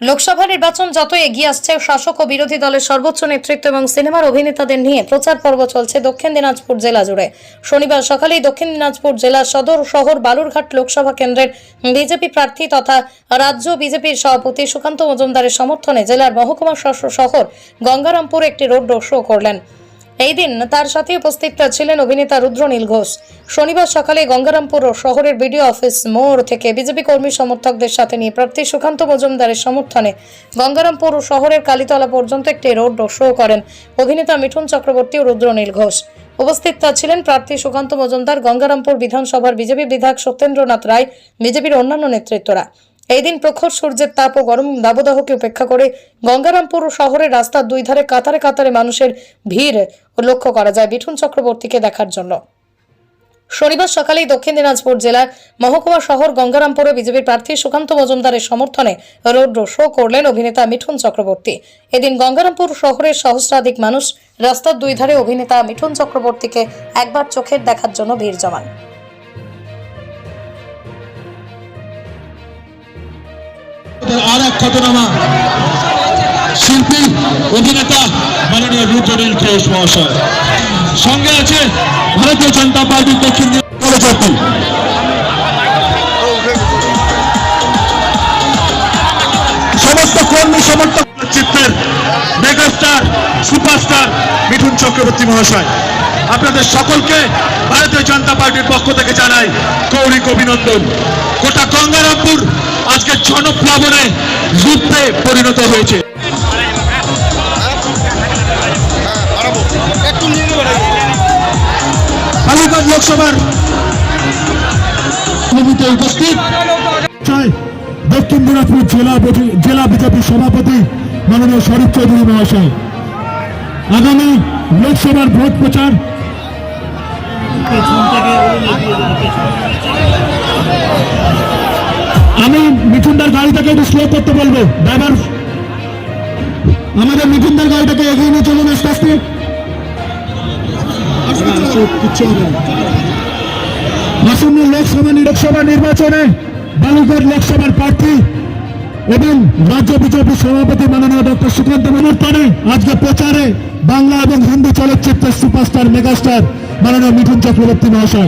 লোকসভা নির্বাচন যত এগিয়ে আসছে, শাসক ও বিরোধী দলের সর্বোচ্চ নেতৃত্ব এবং সিনেমার অভিনেতাদের নিয়ে প্রচার পর্ব চলছে দক্ষিণ দিনাজপুর জেলা জুড়ে। শনিবার সকালেই দক্ষিণ দিনাজপুর জেলার সদর শহর বালুরঘাট লোকসভা কেন্দ্রের বিজেপি প্রার্থী তথা রাজ্য বিজেপির সভাপতি সুকান্ত মজুমদারের সমর্থনে জেলার মহকুমা শহর গঙ্গারামপুর একটি রোড শো করলেন। এই দিন তার সাথে উপস্থিত ছিলেন অভিনেতা রুদ্রনীল ঘোষ। শনিবার সকালে গঙ্গারামপুর শহরের বিডিও অফিস মোড় থেকে বিজেপি কর্মী সমর্থকদের সাথে নিয়ে প্রার্থী সুকান্ত মজুমদারের সমর্থনে গঙ্গারামপুর শহরের কালীতলা পর্যন্ত একটি রোড শো করেন অভিনেতা মিঠুন চক্রবর্তী ও রুদ্রনীল ঘোষ। উপস্থিত ছিলেন প্রার্থী সুকান্ত মজুমদার, গঙ্গারামপুর বিধানসভার বিজেপি বিধায়ক সত্যেন্দ্রনাথ রায়, বিজেপির অন্যান্য নেতৃত্বরা। এই দিন প্রখর সূর্যের তাপ ও গরম দাবদাহকে উপেক্ষা করে গঙ্গারামপুর শহরের রাস্তার দুই ধারে কাতারে কাতারে মানুষের ভিড় লক্ষ্য করা যায় বিঠুন চক্রবর্তীকে দেখার জন্য। শনিবার সকালেই দক্ষিণ দিনাজপুর জেলার মহকুমা শহর গঙ্গারামপুরে বিজেপির প্রার্থী সুকান্ত মজুমদারের সমর্থনে রোড শো করলেন অভিনেতা মিঠুন চক্রবর্তী। এদিন গঙ্গারামপুর শহরের সহস্রাধিক মানুষ রাস্তার দুই ধারে অভিনেতা মিঠুন চক্রবর্তীকে একবার চোখের দেখার জন্য ভিড় জমান। খ্যাতনামা শিল্পী, অভিনেতা মাননীয় রুদ্রনীল ঘোষ মহাশয়। সঙ্গে আছে ভারতীয় জনতা পার্টির দক্ষিণ মিঠুন চক্রবর্তী মহাশয়। আপনাদের সকলকে ভারতীয় জনতা পার্টির পক্ষ থেকে জানাই কৌরিক অভিনন্দন। গোটা গঙ্গারামপুর জনপ্লাবনে রূপে পরিণত হয়েছে। লোকসভার কমিটিতে উপস্থিত। দক্ষিণ দিনাজপুর জেলা জেলা বিজেপি সভাপতি মাননীয় শরীফ চৌধুরী মহাশয়। আগামী লোকসভার ভোট প্রচার গাড়িটাকে স্লো করতে বলব ড্রাইভার আমাদের মিঠুনদার গাড়িটাকে এগিয়ে নিয়ে চলুন আস্তে আস্তে। আসন্ন লোকসভা লোকসভা নির্বাচনে বালুরঘাট লোকসভার প্রার্থী এবং রাজ্য বিজেপি সভাপতি মাননীয় ডক্টর সুকান্ত মনোত্তরে আজকে প্রচারে বাংলা এবং হিন্দি চলচ্চিত্রের সুপারস্টার, মেগাস্টার মাননীয় মিঠুন চক্রবর্তী মহাশয়